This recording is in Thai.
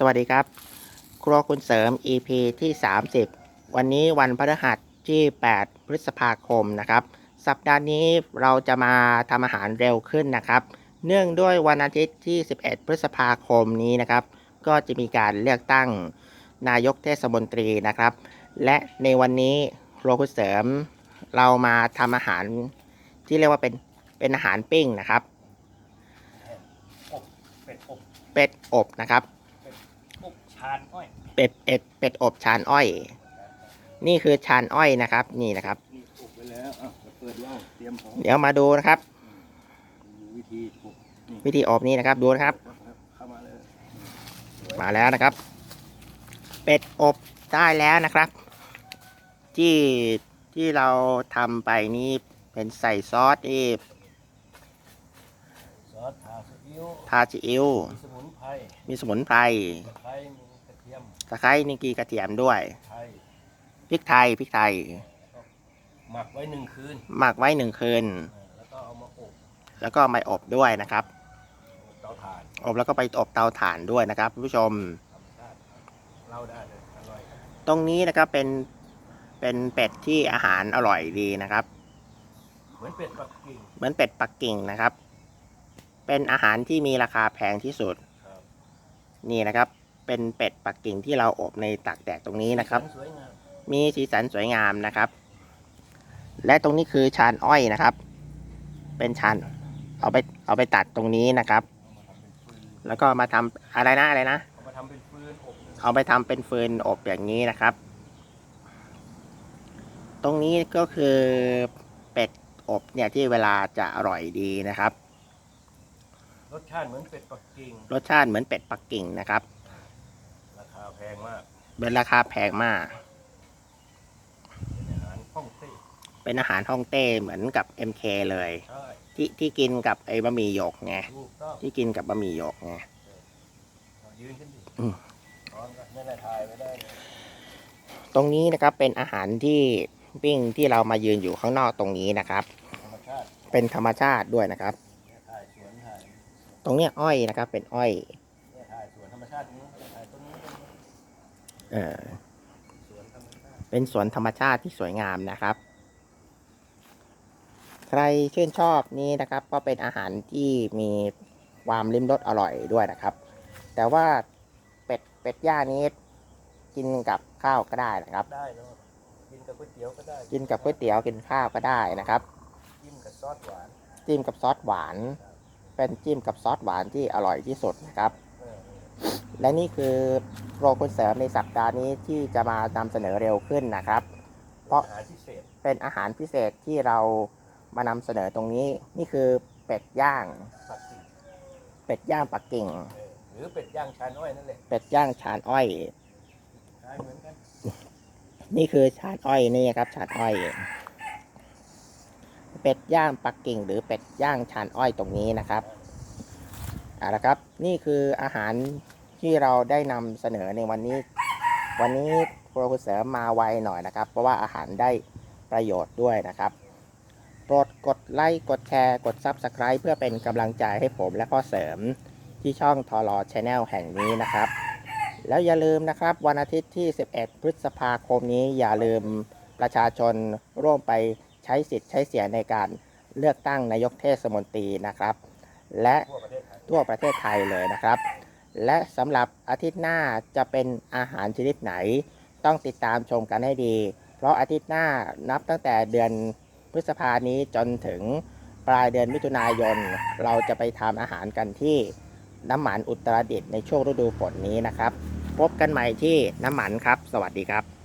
สวัสดีครับ ครัวคุณเสริม EP ที่ 30 วันนี้วันพฤหัสที่ 8 พฤษภาคมนะครับ สัปดาห์นี้เราจะมาทำอาหารเร็วขึ้นนะครับ เนื่องด้วยวันอาทิตย์ที่ 11 พฤษภาคมนี้นะครับ ก็จะมีการเลือกตั้งนายกเทศมนตรีนะครับ และในวันนี้ครัวคุณเสริม เรามาทำอาหารที่เรียกว่าเป็นเป็นอาหารปิ้งนะครับอบเป็ดอบเป็ดอบนะครับอบ ชานอ้อยเป็ดเอ็ดเป็ดอบชานอ้อย นี่คือชานอ้อยนะครับ นี่นะครับ นี่อบไปแล้วอะจะเปิดว่าวเตรียมของเดี๋ยวมาดูนะครับดูวิธีอบนี่วิธีอบนี้นะครับ ดูนะครับ เข้ามาเลยสวยมาแล้วนะครับ เป็ดอบได้แล้วนะครับ ที่ที่เราทำไปนี่เป็นใส่ซอสที่ ซอสทาซีอิ๊วทาจิอิวมีสมุนไพรมีสมุนไพรตะไคร้มีกระเทียมตะไคร้นิกีกระเทียมด้วยไทยพริกไทยพริกไทย หมักไว้หนึ่งคืน หมักไว้หนึ่งคืนอ่าแล้วก็เอามาอบแล้วก็มาอบด้วยนะครับอบเตาถ่านอบแล้วก็ไปอบเตาถ่านด้วยนะครับคุณผู้ชมธรรมชาติเล่าได้เลยอร่อยตรงนี้นะครับเป็นเป็นเป็ดที่อาหารอร่อยดีนะครับ เหมือนเป็ดปักกิ่งเหมือนเป็ดปักกิ่งนะครับ เป็นอาหารที่มีราคาแพงที่สุด ครับนี่นะครับ เป็นเป็ดปักกิ่งที่เราอบในตักแดดตรงนี้นะครับ สวยงามมีสีสันสวยงามนะครับ และตรงนี้คือชานอ้อยนะครับ เป็นชานเอาไปเอาไปตัดตรงนี้นะครับ เอามาทำเป็นฟืนแล้วก็มาทำอะไรนะอะไรนะ เอามาทำเป็นฟืนอบเลยเอาไปทำเป็นฟืนอบอย่างนี้นะครับ ตรงนี้ก็คือเป็ดอบเนี่ยที่เวลาจะอร่อยดีนะครับ รสชาติเหมือนเป็ดปักกิ่งรสชาติเหมือนเป็ดปักกิ่งนะครับ ราคาแพงมาก เป็นราคาแพงมาก เป็นอาหารฮ่องเต้เป็นอาหารฮ่องเต้เหมือนกับ MK เลย ใช่ที่ที่กินกับไอ้บะหมี่หยกไง ถูกต้องที่กินกับบะหมี่หยกไง เอายืนขึ้นดิอืมนอนก็ไม่ได้ถ่ายไม่ได้เลยตรงนี้นะครับเป็นอาหารที่ปิ้งที่เรามายืนอยู่ข้างนอกตรงนี้นะครับ ธรรมชาติเป็นธรรมชาติด้วยนะครับ เนี่ยถ่ายสวนถ่าย ต รงเนี้ยอ้อยนะครับ เป็นอ้อยเนี่ยถ่ายสวนธรรมชาตินี้ถ่ายต้นนี้ต้นนี้เออสวนธรรมชาติเป็นสวนธรรมชาติที่สวยงามนะครับ ใครชื่นชอบนี้นะครับ ก็เป็นอาหารที่มีความลิ้มรสอร่อยด้วยนะครับ แต่ว่าเป็ดเป็ดย่างนี้กินกับข้าวก็ได้นะครับ ได้เนาะกินกับก๋วยเตี๋ยวก็ได้กินกับก๋วยเตี๋ยวกินข้าวก็ได้นะครับ จิ้มกับซอสหวานจิ้มกับซอสหวาน เป็นจิ้มกับซอสหวานที่อร่อยที่สุดนะครับเออและนี่คือโปรคุณเสริมในสัปดาห์นี้ที่จะมานำเสนอเร็วขึ้นนะครับ เพราะอาหารพิเศษเป็นอาหารพิเศษที่เรามานำเสนอตรงนี้นี่คือเป็ดย่างปักกิ่งเป็ดย่างปักกิ่งเออหรือเป็ดย่างชานอ้อยนั่นแหละเป็ดย่างชานอ้อยคล้ายเหมือนกันนี่คือชานอ้อยนี่ครับชานอ้อย เป็ดย่างปักกิ่ง หรือเป็ดย่างชานอ้อยตรงนี้นะครับเอาละครับ นี่คืออาหารที่เราได้นำเสนอในวันนี้ วันนี้ครัวคุณเสริมมาไวหน่อยนะครับ เพราะว่าอาหารได้ประโยชน์ด้วยนะครับ โปรดกดไลค์กดแชร์กด Subscribe เพื่อเป็นกำลังใจให้ผมและพ่อเสริมที่ช่องทอรอชแนลแห่งนี้นะครับ แล้วอย่าลืมนะครับ วันอาทิตย์ที่ 11 พฤษภาคมนี้อย่าลืมประชาชนร่วมไป ช้สิทธิ์ใช้เสียงในการเลือกตั้งนายกเทศมนตรีนะครับ และทั่วประเทศไทยทั่วประเทศไทยเลยนะครับ และสำหรับอาทิตย์หน้าจะเป็นอาหารชนิดไหน ต้องติดตามชมกันให้ดี เพราะอาทิตย์หน้านับตั้งแต่เดือนพฤษภานี้จนถึงปลายเดือนมิถุนายน เราจะไปทำอาหารกันที่น้ำหมันอุตรดิตถ์ในช่วงฤดูฝนนี้นะครับ พบกันใหม่ที่น้ำหมันครับ สวัสดีครับ